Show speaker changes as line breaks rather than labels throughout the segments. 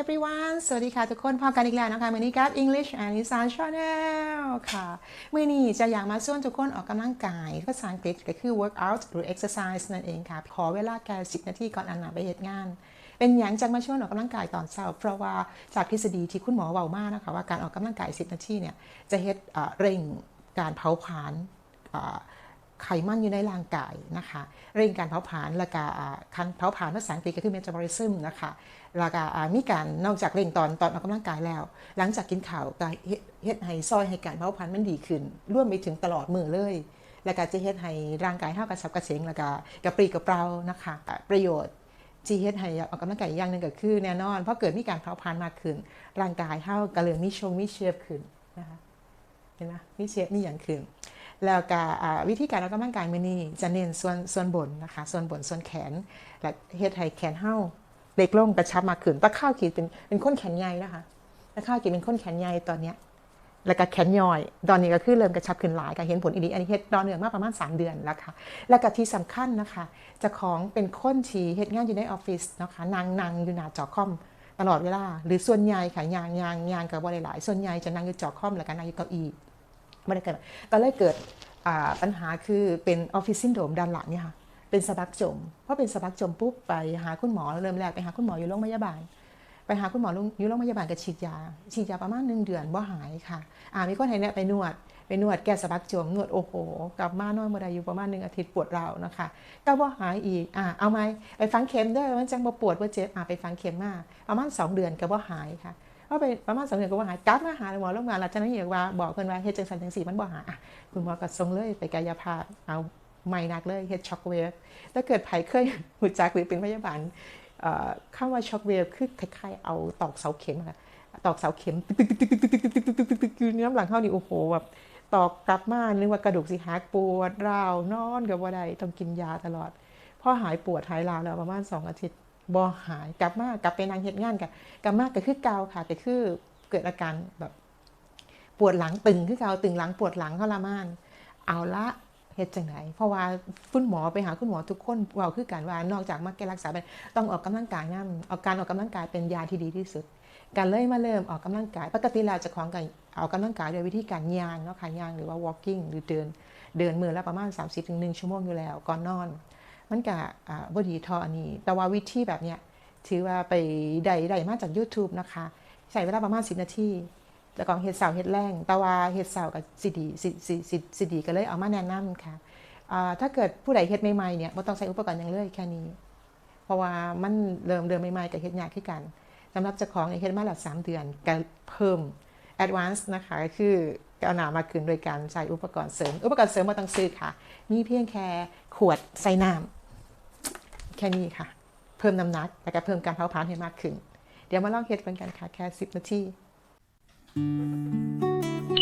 everyone สวัสดีค่ะทุกคนพบกันอีกแล้วนะคะมือนี้กับ English and Isan Channel ค่ะมือนี้จะอยากมาชวนทุกคนออกกำลังกายภาษาอังกฤษก็คือ workout หรือ exercise นั่นเองค่ะ ขอเวลาแค่10 นาทีก่อนอันหนาไปเหตุงาน เป็นอย่างจังมาชวนออกกำลังกายตอนเช้า เพราะว่าจากทฤษฎีที่คุณหมอเว้ามากนะคะว่าการออกกำลังกาย 10 นาทีเนี่ยจะเฮ็ดเอ่อเร่งการเผาผลาญไขมันอยู่ในร่างกายนะคะ เร่งการเผาผลาญและกาการเผาผลาญภาษาอังกฤษก็คือ metabolism นะคะ แล้วก็มีการนอกจากเร่งตอนตอนออกกำลังกายแล้ว หลังจากกินข้าวก็เฮ็ดเฮ็ดให้ซอยให้การเผาผลาญมันดีขึ้นร่วมไปถึงตลอดมือเลย แล้วก็จะเฮ็ดให้ร่างกายเฮากระสับกระเฉงแล้วก็กระปรี้กระเปร่านะคะประโยชน์ที่เฮ็ดให้ออกกำลังกายอย่างหนึ่งก็คือแน่นอนเพราะเกิดมีการเผาผลาญมากขึ้น ร่างกายเฮาก็เลยมีชงมีเชฟขึ้นนะคะเห็นไหมมีเชฟมีอย่างขึ้นแล้วก็วิธีการออกกำลังกายมือนี้จะเน้นส่วนส่วนบนนะคะ ส่วนบนส่วนแขนและเฮ็ดให้แขนเฮา เล็กลงกระชับมากขึ้นตะข้าวขีดเป็นเป็นคนแขนใหญ่นะคะตะข้าวขีดเป็นคนแขนใหญ่ตอนเนี้ยแล้วก็แขนย่อย ตอนนี้ก็คือเริ่มกระชับขึ้นหลายก็เห็นผลอีดีอันนี้เฮ็ดตอนเนื่องมาประมาณ 3 เดือนแล้วค่ะ แล้วก็ที่สำคัญนะคะจะของเป็นคนที่เฮ็ดงานอยู่ในออฟฟิศนะคะนางนางอยู่หน้าจอคอมตลอดเวลา หรือส่วนใหญ่ค่ะยางยางยางกับบ่ได้หลาย ส่วนใหญ่จะนั่งอยู่จอคอมแล้วก็นั่งอยู่เก้าอี้ไม่ได้เกิดก็เลยเกิดปัญหาคือเป็นออฟฟิศซินโดรมด้านหลังเนี่ยค่ะ เป็นสะบักจมเพราะเป็นสะบักจมปุ๊บไปหาคุณหมอเริ่มแรกไปหาคุณหมออยู่โรงพยาบาล ไปหาคุณหมออยู่โรงพยาบาลก็ฉีดยา ฉีดยาประมาณหนึ่งเดือนบ่หายค่ะ อ่ามีคนให้แนะไปนวดไปนวดแก้สะบักจมนวดโอ้โหกลับมานอนเมื่อใดอยู่ประมาณหนึ่งอาทิตย์ปวดเรานะคะก็บ่หายอีกอ่าเอาไหมไปฟังเข็มด้อมันจังบ่ปวดบ่เจ็บอ่าไปฟังเข็มมากประมาณสองเดือนก็บ่หายค่ะก็ไปประมาณสองเดือนก็บ่าหายกลับมาหาหมอโรงพยาบาลแล้วจากนั้นอีกว่าบอกเพิ่นว่าเฮ็ดจังซั่นจังซี่มันบ่หายอะคุณหมอก็ส่งเลยไปกายภาพเอา ไม่นักเลยเฮ็ดช็อคเวฟถ้าเกิดไผเคยรู้จักหรือเป็นพยาบาลเอ่อคำว่าช็อคเวฟคือคล้ายๆเอาตอกเสาเข็มอะตอกเสาเข็มตึกตึกตึกตึกตึกตึกตึกตึกตึกตึกตึกคือน้ำหลังเข้านี่โอ้โหแบบตอกกลับมานึกว่ากระดูกสิหักปวดร้าวนอนก็บ่ได้ต้องกินยาตลอดพอหายปวดหายร้าวแล้วประมาณสองอาทิตย์บ่หายกลับมากลับไปนั่งเฮ็ดงานกันกลับมาก็คือเกาค่ะก็คือเกิดอาการแบบปวดหลังตึงคือเกาตึงหลังปวดหลังทรมาน เอาละ เฮ็ดจังไดเพราะว่าคุณหมอไปหาคุณหมอทุกคนว้าคือกันว่านอกจากมาแก้รักษาเป็นต้องออกกำลังกายนำเอาการออกกำลังกายเป็นยาที่ดีที่สุดการเลยมาเริ่มออกกำลังกายปกติแล้วเจะของกันออกกำลังกายโดยวิธีการย่างเนาะค่ะยางหรือว่า walking หรือเดิน เดินมือละประมาณ 30-1ชั่วโมงอยู่แล้วก่อนนอน มันก็อ่าบ่ดีทออันนี้ แต่ว่าวิธีแบบเนี้ยถือว่าไปได้ได้มาจาก YouTube นะคะใช้เวลาประมาณ 10 นาที แต่ก่อนเฮ็ดเสาเฮ็ดแรงแต่ว่าเฮ็ดเสากับสิดีสิสิสิดีก็เลยเอามาแนะนำค่ะอ่าถ้าเกิดผู้ใดเฮ็ดใหม่ๆเนี่ยบ่ต้องใช้อุปกรณ์หยังเลยแค่นี้ เพราะว่ามันเริ่มเดิมใหม่ๆก็เฮ็ดยากคือกันสำหรับเจ้าของเนี่ยเฮ็ดมาละ3เดือนก็เพิ่ม advance นะคะคือก้าหนามากขึ้นโดยการใช้อุปกรณ์เสริม อุปกรณ์เสริมบ่ต้องซื้อค่ะ มีเพียงแค่ขวดใส่น้ำแค่นี้ค่ะ เพิ่มน้ำหนักแล้วก็เพิ่มการเผาผลาญให้มากขึ้น เดี๋ยวมาลองเฮ็ดกันกันค่ะแค่ 10 นาที
Música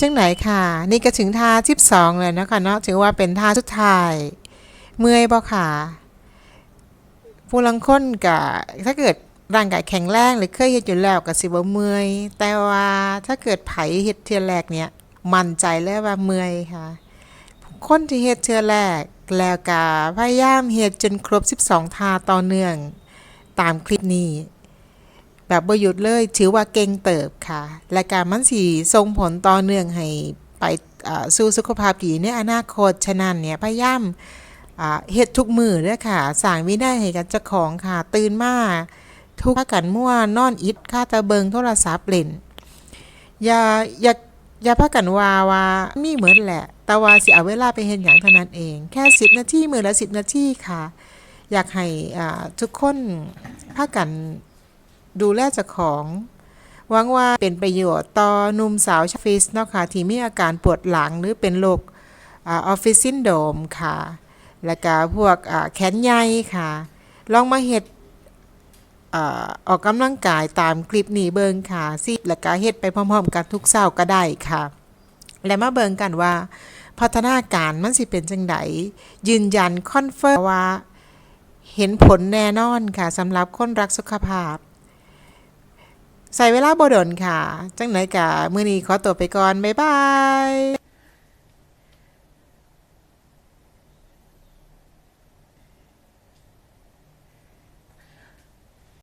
จังไหนค่ะ นี่ก็ถึงท่า12เลยนะคะเนาะถือว่าเป็นท่าสุดท้าย เมื่อยบ่ค่ะผู้ลังค้นก็ถ้าเกิดร่างกายแข็งแรงหรือเคยเฮ็ดอยู่แล้วก็สิบ่เมื่อยแต่ว่าถ้าเกิดไผเฮ็ดเทื่อแรกเนี่ยมั่นใจเลยว่าเมื่อยค่ะ คนที่เฮ็ดเทื่อแรกแล้วก็พยายามเฮ็ดจนครบ 12 ท่าต่อเนื่อง ตามคลิปนี้ แบบบ่หยุดเลยถือว่าเก่งเติบค่ะ และการมันสิส่งผลต่อเนื่องให้ไปสู่สุขภาพดีในอนาคตฉะนั้นเนี่ยพยายามเฮ็ดทุกมือเด้อค่ะสร้างวินัยให้กับเจ้าของค่ะ ตื่นมาทุกพากันมั่วนอนอิดค่าตะเบิงโทรศัพท์เล่นอย่าอย่าอย่าพากันว่าว่ามีเหมือนแหละ แต่ว่าสิเอาเวลาไปเฮ็ดหยังเท่านั้นเอง แค่10นาทีมือละ10นาทีค่ะ อยากให้ทุกคนพากัน ดูแลเจ้าของหวังว่าเป็นประโยชน์ต่อหนุ่มสาวชาวออฟฟิศเนาะค่ะที่มีอาการปวดหลังหรือเป็นโรคออฟฟิศซินโดมค่ะ แล้วก็พวกแขนใหญ่ค่ะ ลองมาเฮ็ดออกกำลังกายตามคลิปนี้เบิงค่ะสิแล้วก็เฮ็ดไปพร้อมๆ กันทุกเช้าก็ได้ค่ะ และมาเบิงกันว่า พัฒนาการมันสิเป็นจังไดยืนยันคอนเฟิร์มว่า เห็นผลแน่นอนค่ะสำหรับคนรักสุขภาพ ใส่เวลาบ่ดนค่ะ จังไหนกะมื้อนี้ขอตัวไปก่อน บ๊ายบาย